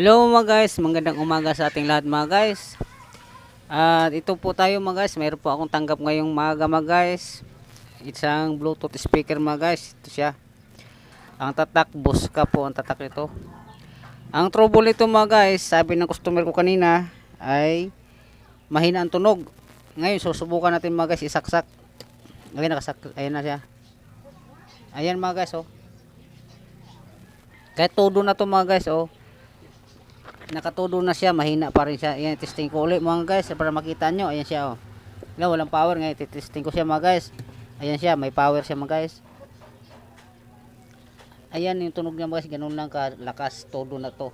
Hello mga guys, magandang umaga sa ating lahat mga guys. At ito po tayo mga guys, mayroon po akong tanggap ngayong maga mga guys. Isang Bluetooth speaker mga guys, ito siya. Ang tatak, Bosca po ang tatak nito. Ang trouble nito mga guys, sabi ng customer ko kanina ay mahina ang tunog. Ngayon susubukan natin mga guys isaksak. Ngayon nakasak, ayan na siya. Ayan mga guys oh. Kahit todo na to mga guys oh nakatudo na siya, mahina pa rin siya. Ayan, testing ko ulit mga guys para makita nyo. Ayan siya oh. Wala, walang power ngayon. Testing ko siya mga guys. Ayan siya, may power siya mga guys. Ayan yung tunog niya mga guys, ganun lang kalakas todo na to.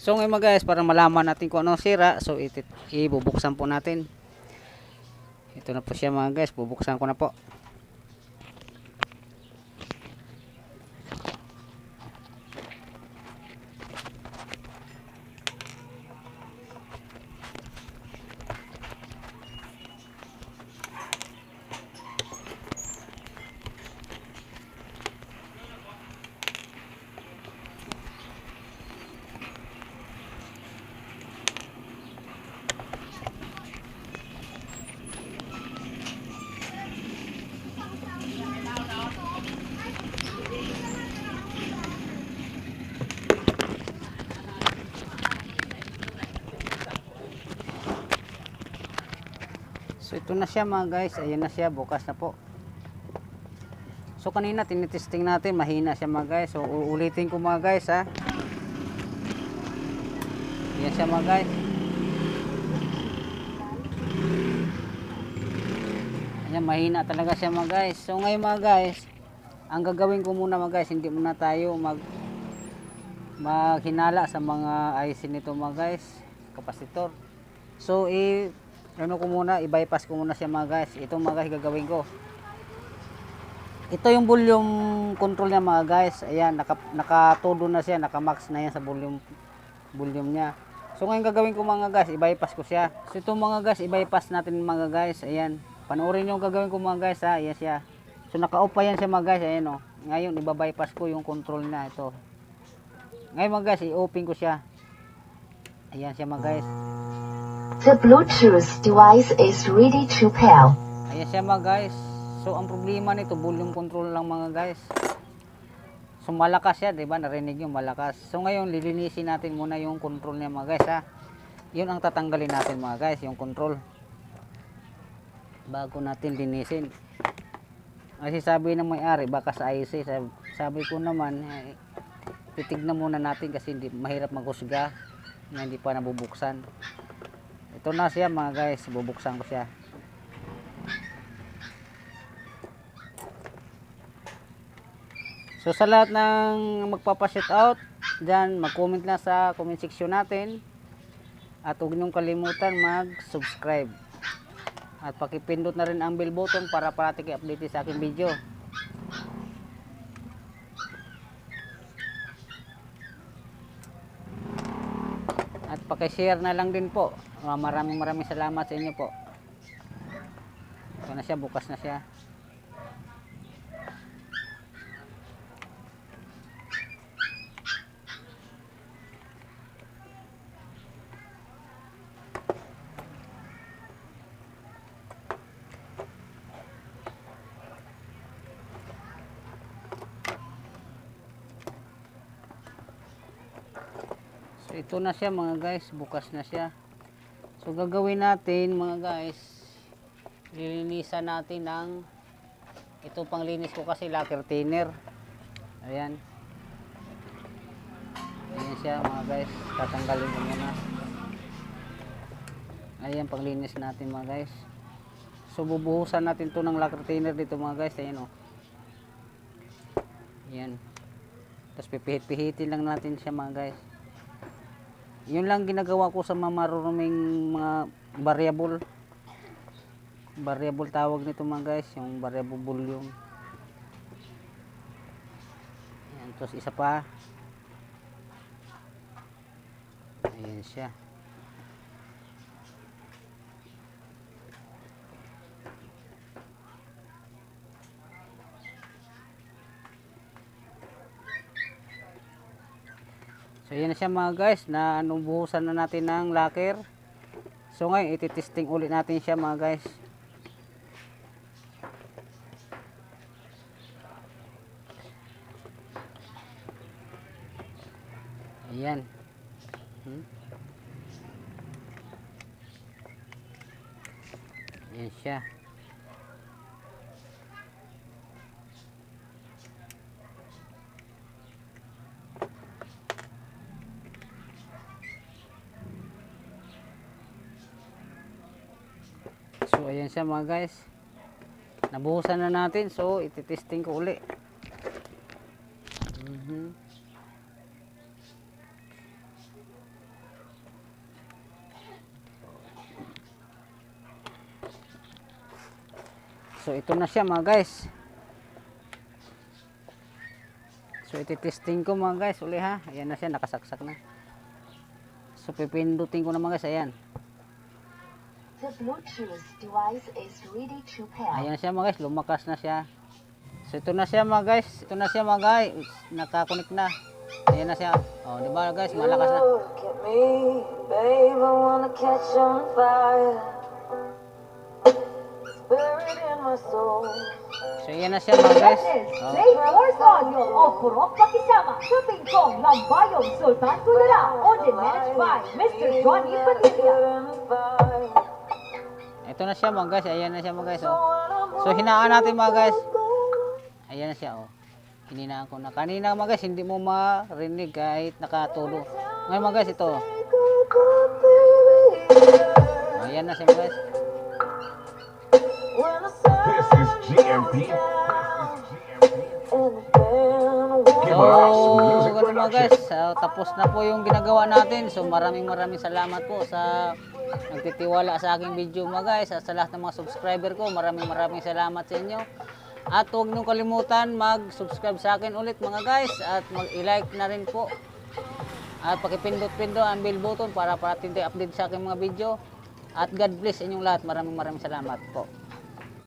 So ngayon mga guys, para malaman natin kung anong sira, so ibubuksan po natin. Ito na po siya mga guys, bubuksan ko na po. So ito na siya mga guys, ayan na siya, bukas na po. So kanina tinitesting natin, mahina siya mga guys. So uulitin ko mga guys ha. Ayan siya mga guys. Ayan, mahina talaga siya mga guys. So ngayon mga guys, ang gagawin ko muna mga guys, hindi muna tayo mag maghinala sa mga IC nito mga guys, kapasitor. So i ano ko muna, i-bypass ko muna siya mga guys. Ito mga guys gagawin ko. Ito yung volume control niya mga guys. Ayan, naka, nakatodo na siya, naka-max na yan sa volume volume niya. So ngayon gagawin ko mga guys, i-bypass ko siya. So ito mga guys, i-bypass natin mga guys. Ayan, panoorin yung gagawin ko mga guys ha. Ayan siya. So naka-off pa yan siya mga guys. Ayan o. Ngayon, i-bypass ko yung control niya. Ito. Ngayon mga guys, i-open ko siya. Ayan siya mga guys. The Bluetooth device is ready to pair. Ayan siya mga guys. So ang problema nito, volume control lang mga guys. So malakas siya, 'di ba? Narinig yung malakas. So ngayon lilinisin natin muna yung control niya mga guys ha. 'Yun ang tatanggalin natin mga guys, yung control. Bago natin linisin. Kasi sabi ng may-ari, baka sa IC, sabi, sabi ko naman, eh, titignan muna natin kasi hindi, mahirap maghusga na hindi pa nabubuksan. Ito na siya mga guys, bubuksan ko siya. So sa lahat ng magpapa-shout out, dyan mag-comment na sa comment section natin. At huwag niyong kalimutan mag-subscribe. At pakipindot na rin ang bell button para parati kayo update sa aking video. At paki-share na lang din po. Ah, Maraming maraming salamat sa inyo po. Ito na siya, bukas na siya. So ito na siya mga guys, bukas na siya. So gagawin natin mga guys, lilinisan natin ng ito pang linis ko kasi lacquer thinner. Ayan. Ayan siya mga guys, tatanggalin ko muna. Ayan pang linis natin mga guys. So bubuhusan natin to ng lacquer thinner dito mga guys, ayan oh. Ayan. Tapos pipihit-pihitin lang natin siya mga guys yun lang ginagawa ko sa mga maruruming mga variable. Variable tawag nito mga guys yung variable volume. Yan tapos isa pa. Ayan siya ayan na siya mga guys, na nubuhusan na natin ng lacquer. So ngayon, ititesting ulit natin siya mga guys. Ayan. Hmm? Ayan siya. So ayan siya mga guys. Nabuhusan na natin. So ititesting ko uli. Mhm. So ito na siya mga guys. So ititesting ko mga guys uli ha. Ayan na siya nakasaksak na. So pipindutin ko na mga guys. Ayan. The Bluetooth device is ready to pair. Ayan siya mga guys, lumakas na siya. So ito na siya mga guys, ito na siya mga guys, nakakunik na. Ayan na siya. Oh, di ba guys, malakas na. Look at me, babe, I wanna catch on fire. Spirit in my soul. So ayan na siya mga guys. Oh. Late Orsanyo o Purok Pakisama sa Pingkong Lambayong Sultan Kulala owned and managed by Mr. Johnny Padilla. Ito na siya mga guys, ayan na siya mga guys. Oh. So hinaan natin mga guys. Ayan na siya oh. Hininaan ko na. Kanina mga guys, hindi mo marinig kahit nakatulo. Ngayon mga guys, ito. Oh, ayan na siya mga guys. This is GMP. So, ganun mga guys, so, tapos na po yung ginagawa natin. So, maraming maraming salamat po sa nagtitiwala sa aking video mga guys. At sa lahat ng mga subscriber ko, maraming maraming salamat sa inyo. At huwag niyong kalimutan mag-subscribe sa akin ulit mga guys. At mag-like na rin po. At pakipindot-pindot ang bell button para para update sa aking mga video. At God bless inyong lahat. Maraming maraming salamat po.